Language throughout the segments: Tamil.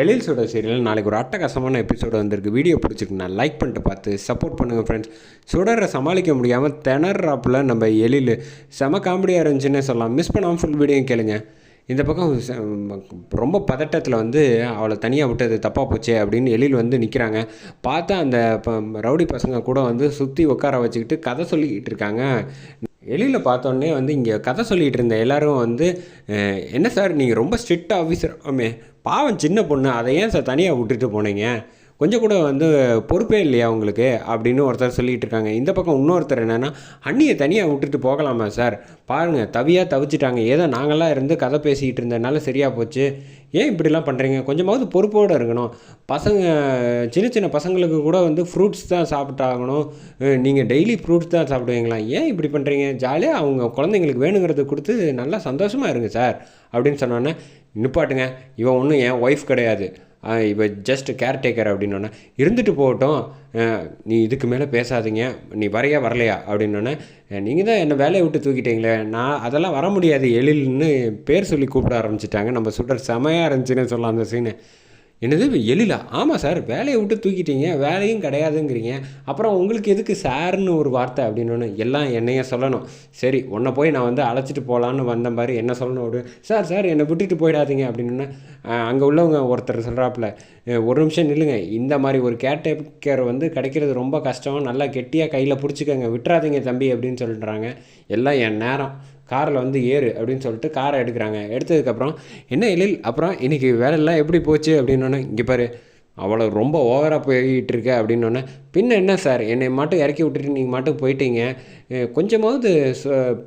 எழில் சுட சீரியல் நாளைக்கு ஒரு அட்டகாசமான எபிசோடு வந்திருக்கு. வீடியோ பிடிச்சிருக்குண்ணா லைக் பண்ணிட்டு பார்த்து சப்போர்ட் பண்ணுங்கள் ஃப்ரெண்ட்ஸ் சுடரை சமாளிக்க முடியாமல் திணறாப்பில் நம்ம எழில். செம காமெடியாக இருந்துச்சுன்னே சொல்லலாம். மிஸ் பண்ணாமல் ஃபுல் வீடியோ கேளுங்க. இந்த பக்கம் ரொம்ப பதட்டத்தில் வந்து அவளை தனியாக விட்டது தப்பாக போச்சே அப்படின்னு எழில் வந்து நிற்கிறாங்க பார்த்தா அந்த ரவுடி பசங்க கூட வந்து சுற்றி உட்கார வச்சுக்கிட்டு கதை சொல்லிக்கிட்டு இருக்காங்க. வெளியில் பார்த்தோன்னே வந்து இங்கே கதை சொல்லிகிட்டு இருந்த எல்லோரும் வந்து என்ன சார் நீங்கள் ரொம்ப ஸ்ட்ரிக்ட் ஆஃபீஸர் ஆமே பாவம் சின்ன பொண்ணு அதை ஏன் சார் தனியாக விட்டுட்டு போனீங்க? கொஞ்சம் கூட வந்து பொறுப்பே இல்லையா உங்களுக்கு? அப்படின்னு ஒருத்தர் சொல்லிகிட்டு இருக்காங்க. இந்த பக்கம் இன்னொருத்தர் என்னென்னா அண்ணியை தனியாக விட்டுட்டு போகலாமா சார்? பாருங்கள் தவியாக தவிச்சிட்டாங்க. ஏதோ நாங்களாம் இருந்து கதை பேசிக்கிட்டு இருந்ததுனால சரியாக போச்சு. ஏன் இப்படிலாம் பண்ணுறீங்க கொஞ்சமாவது பொறுப்போடு இருக்கணும். பசங்க சின்ன சின்ன பசங்களுக்கு கூட வந்து ஃப்ரூட்ஸ் தான் சாப்பிட்டாகணும். நீங்கள் டெய்லி ஃப்ரூட்ஸ் தான் சாப்பிடுவீங்களா? ஏன் இப்படி பண்ணுறீங்க ஜாலியாக அவங்க குழந்தைங்களுக்கு வேணுங்கிறத கொடுத்து நல்லா சந்தோஷமாக இருங்க சார். அப்படின்னு சொன்னோன்னே நிப்பாட்டுங்க. இவன் ஒன்றும் என் ஒய்ஃப் கிடையாது. இப்போ ஜஸ்ட் ஜஸ்ட் கேர்டேக்கர் அப்படின்னோடனே இருந்துட்டு போகட்டும். நீ இதுக்கு மேலே பேசாதீங்க. நீ வரையா வரலையா? அப்படின்னோடனே நீங்கள் தான் என்னை வேலையை விட்டு தூக்கிட்டீங்களே. நான் அதெல்லாம் வர முடியாது. எழில்னு பேர் சொல்லி கூப்பிட ஆரம்பிச்சிட்டாங்க. நம்ம சுடர் செமையாக இருந்துச்சுன்னு சொல்லலாம் அந்த சீனு என்னது எழிலா? ஆமாம் சார் வேலையை விட்டு தூக்கிட்டீங்க வேலையும் கிடையாதுங்கிறீங்க. அப்புறம் உங்களுக்கு எதுக்கு சார்னு ஒரு வார்த்தை அப்படின்னு எல்லாம் என்னைய சொல்லணும். சரி உன்னை போய் நான் வந்து அழைச்சிட்டு போகலான்னு வந்த மாதிரி என்ன சொல்லணும் ஒரு சார் சார் என்னை விட்டுட்டு போயிடாதீங்க அப்படின்னு அங்கே உள்ளவங்க ஒருத்தர் சொல்கிறாப்புல ஒரு நிமிஷம் நில்லுங்க. இந்த மாதிரி ஒரு கேர்டேக்கர் வந்து கிடைக்கிறது ரொம்ப கஷ்டம். நல்லா கெட்டியாக கையில் பிடிச்சிக்கங்க. விட்டுறாதீங்க தம்பி அப்படின்னு சொல்கிறாங்க எல்லாம் என் நேரம். காரில் வந்து ஏறு அப்படின்னு சொல்லிட்டு காரை எடுக்கிறாங்க. எடுத்ததுக்கப்புறம் என்ன எழில் அப்புறம் இன்றைக்கி வேலையெல்லாம் எப்படி போச்சு? அப்படின்னோடனே இங்கே பாரு அவ்வளோ ரொம்ப ஓவராக போயிட்டு இருக்க. அப்படின்னோடனே பின்ன என்ன சார்? என்னை மட்டும் இறக்கி விட்டுட்டு நீங்கள் மட்டும் போயிட்டீங்க. கொஞ்சமாவது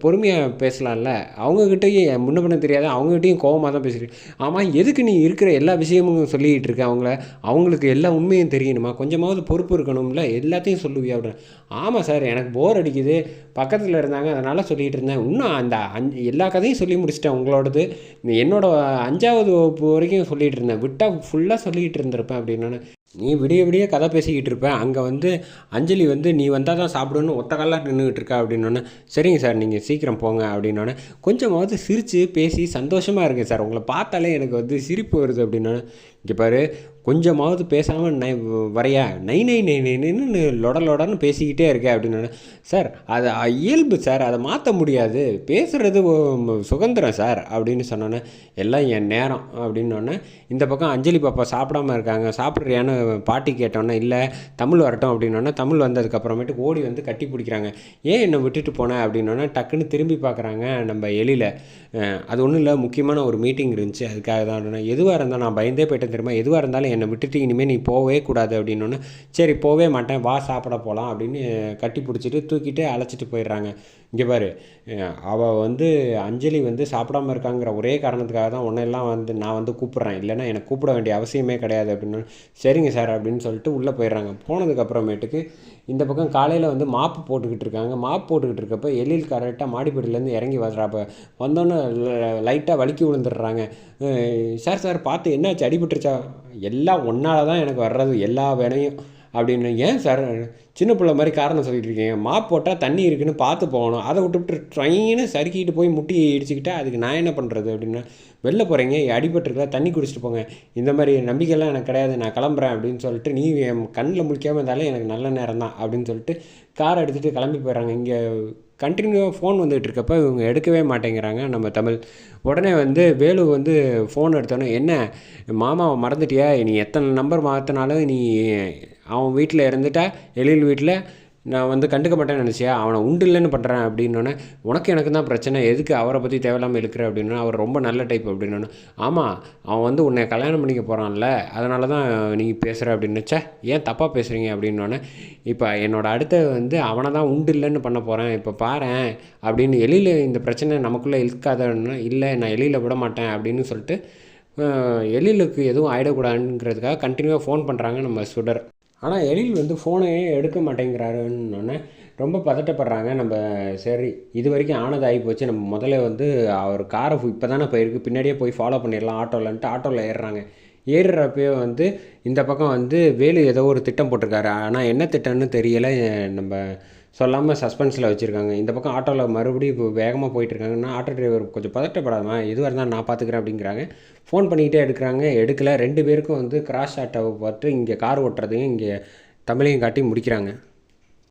பொறுமையாக பேசலாம்ல? அவங்கக்கிட்டையும் முன்ன பண்ண தெரியாத அவங்ககிட்டையும் கோவமாக தான் பேசுகிறேன் ஆமாம் எதுக்கு நீ இருக்கிற எல்லா விஷயமும் சொல்லிக்கிட்டு இருக்க அவங்கள? அவங்களுக்கு எல்லா உண்மையும் தெரியணுமா? கொஞ்சமாவது பொறுப்பு இருக்கணும்ல? எல்லாத்தையும் சொல்லுவியா அப்படின்னு ஆமாம் சார் எனக்கு போர் அடிக்குது. பக்கத்தில் இருந்தாங்க அதனால் சொல்லிகிட்டு இருந்தேன். இன்னும் அந்த அஞ்சு எல்லா கதையும் சொல்லி முடிச்சிட்டேன் உங்களோடது. என்னோடய என்னோட அஞ்சாவது வகுப்பு வரைக்கும் சொல்லிகிட்டு இருந்தேன். விட்டால் ஃபுல்லாக சொல்லிக்கிட்டு இருந்திருப்பேன் அப்படின்னு. நீ விடிய விடிய கதை பேசிக்கிட்டு இருப்பேன் அங்கே வந்து அஞ்சலி வந்து நீ வந்தால் தான் சாப்பிடணும்னு ஒத்த காலாக நின்றுக்கிட்டு இருக்கா அப்படின்னோடனே சரிங்க சார் நீங்கள் சீக்கிரம் போங்க அப்படின்னோடனே கொஞ்சமாவது சிரித்து பேசி சந்தோஷமாக இருக்கேன் சார். உங்களை பார்த்தாலே எனக்கு வந்து சிரிப்பு வருது அப்படின்னோடனே இங்கே பாரு கொஞ்சமாவது பேசாமல் நை வரையா? நை நை நை நைன்னு லொட லொடன்னு பேசிக்கிட்டே இருக்கேன் அப்படின்னு சார் அது இயல்பு சார் அதை மாற்ற முடியாது. பேசுகிறது சுதந்திரம் சார் அப்படின்னு சொன்னோன்னே எல்லாம் என் நேரம் அப்படின்னோடனே இந்த பக்கம் அஞ்சலி பாப்பா சாப்பிடாம இருக்காங்க சாப்பிட்றியான்னு பாட்டி கேட்டோன்னே இல்லை தமிழ் வரட்டும் அப்படின்னோடனே தமிழ் வந்ததுக்கப்புறமேட்டு ஓடி வந்து கட்டி பிடிக்கிறாங்க. ஏன் என்னை விட்டுட்டு போனேன் அப்படின்னோடனே டக்குன்னு திரும்பி பார்க்குறாங்க நம்ம எழில அது ஒன்றும் இல்லை முக்கியமான ஒரு மீட்டிங் இருந்துச்சு அதுக்காக தான் எதுவாக இருந்தால் நான் பயந்தே போயிட்டேன் தெரியுமா? எதுவாக இருந்தாலும் என்னை விட்டுட்டு இனிமேல் நீ போகவே கூடாது அப்படின்னோடனே சரி போகவே மாட்டேன். வா சாப்பிட போகலாம் அப்படின்னு கட்டி பிடிச்சிட்டு தூக்கிட்டு அழைச்சிட்டு போயிடுறாங்க. இங்கே பாரு அவள் வந்து அஞ்சலி வந்து சாப்பிடாம இருக்காங்கிற ஒரே காரணத்துக்காக தான் உன்னெல்லாம் வந்து நான் வந்து கூப்பிட்றேன். இல்லைன்னா எனக்கு கூப்பிட வேண்டிய அவசியமே கிடையாது அப்படின்னு சரிங்க சார் அப்படின்னு சொல்லிட்டு உள்ளே போயிடுறாங்க. போனதுக்கப்புறமேட்டுக்கு இந்த பக்கம் காலையில் வந்து மாப்பு போட்டுக்கிட்டு இருக்காங்க. மாப்பு போட்டுக்கிட்டு இருக்கப்போ எழில் கரெக்டாக மாடிப்படியிலேருந்து இறங்கி வர்றாப்ப வந்தோன்னே லைட்டாக வலிக்கி விழுந்துடுறாங்க. சார் சார் பார்த்து என்னாச்சு? அடிபட்டுருச்சா? எல்லாம் ஒன்றால் தான் எனக்கு வர்றது எல்லா வேலையும் அப்படின்னு. ஏன் சார்? சின்ன பிள்ளை மாதிரி காரணம் சொல்லிட்டு இருக்கீங்க. மாப் போட்டால் தண்ணி இருக்குன்னு பார்த்து போகணும். அதை விட்டுவிட்டு ட்ரெயினை சறுக்கிட்டு போய் முட்டி இடிச்சுக்கிட்டா அதுக்கு நான் என்ன பண்ணுறது அப்படின்னா. வெளில போகிறீங்க அடிபட்டுருக்கா தண்ணி குடிச்சிட்டு போங்க. இந்த மாதிரி நம்பிக்கைலாம் எனக்கு கிடையாது நான் கிளம்புறேன் அப்படின்னு சொல்லிட்டு நீ என் கண்ணில் முழிக்காமல் இருந்தாலே எனக்கு நல்ல நேரம் தான் அப்படின்னு சொல்லிட்டு கார் எடுத்துகிட்டு கிளம்பி போயிடுறாங்க. இங்கே கண்டினியூவாக ஃபோன் வந்துகிட்டு இருக்கப்ப இவங்க எடுக்கவே மாட்டேங்கிறாங்க. நம்ம தமிழ். உடனே வந்து வேலு வந்து ஃபோன் எடுத்தோன்னே என்ன? மாமாவை மறந்துட்டியா? நீ எத்தனை நம்பர் மாற்றினாலும் நீ அவன் வீட்டில் இருந்துட்டா? எழில் வீட்டில் நான் வந்து கண்டுக்க மாட்டேன்னு நினச்சியா? அவனை உண்டு இல்லைன்னு பண்ணுறேன் அப்படின்னோடனே உனக்கு எனக்கு தான் பிரச்சனை. எதுக்கு அவரை பற்றி தேவையில்லாமல் இருக்கிற? அப்படின்னா அவர் ரொம்ப நல்ல டைப் அப்படின்னோடனே ஆமாம் அவன் வந்து உன்னை கல்யாணம் பண்ணிக்க போகிறான்ல அதனால தான் நீ பேசுகிற அப்படின்னுச்சே ஏன் தப்பாக பேசுகிறீங்க அப்படின்னோடனே இப்போ என்னோட அடுத்த வந்து அவனை தான் உண்டு இல்லைன்னு பண்ண போகிறேன் இப்போ பாரேன் அப்படின்னு எலியில் இந்த பிரச்சனை நமக்குள்ளே இழுக்காதன்னா இல்லை நான் எலியில் விட மாட்டேன் அப்படின்னு சொல்லிட்டு அஹ், எழிலுக்கு எதுவும் ஆகிடக்கூடாதுங்கிறதுக்காக கண்டினியூவாக ஃபோன் பண்ணுறாங்க நம்ம சுடர். ஆனால் எழில் வந்து ஃபோனையே எடுக்க மாட்டேங்கிறாருன்னொன்னே ரொம்ப பதட்டப்படுறாங்க. நம்ம சரி இது வரைக்கும் ஆனது ஆகி போச்சு. நம்ம முதல்ல வந்து அவர் காரை இப்போ தானே போயிருக்கு. பின்னாடியே போய் ஃபாலோ பண்ணிடலாம். ஆட்டோலன்ட்டு ஆட்டோவில் ஏறுறாங்க. ஏறுறப்பயே வந்து இந்த பக்கம் வந்து வேலு ஏதோ ஒரு திட்டம் போட்டிருக்காரு. ஆனால் என்ன திட்டம்னு தெரியலை. நம்ம சொல்லாமல் சஸ்பென்ஸில் வச்சுருக்காங்க. இந்த பக்கம் ஆட்டோவில் மறுபடியும் இப்போ வேகமாக போயிட்டுருக்காங்கன்னா ஆட்டோ டிரைவர் கொஞ்சம் பதட்டப்படாதமா எதுவாக இருந்தாலும் நான் பார்த்துக்கிறேன் அப்படிங்கிறாங்க. ஃபோன் பண்ணிக்கிட்டே எடுக்கிறாங்க. எடுக்கலை. ரெண்டு பேருக்கும் வந்து கிராஷ் ஆட்டோவை பார்த்து இங்கே கார் ஓட்டுறதையும் இங்கே தமிழையும் காட்டி முடிக்கிறாங்க.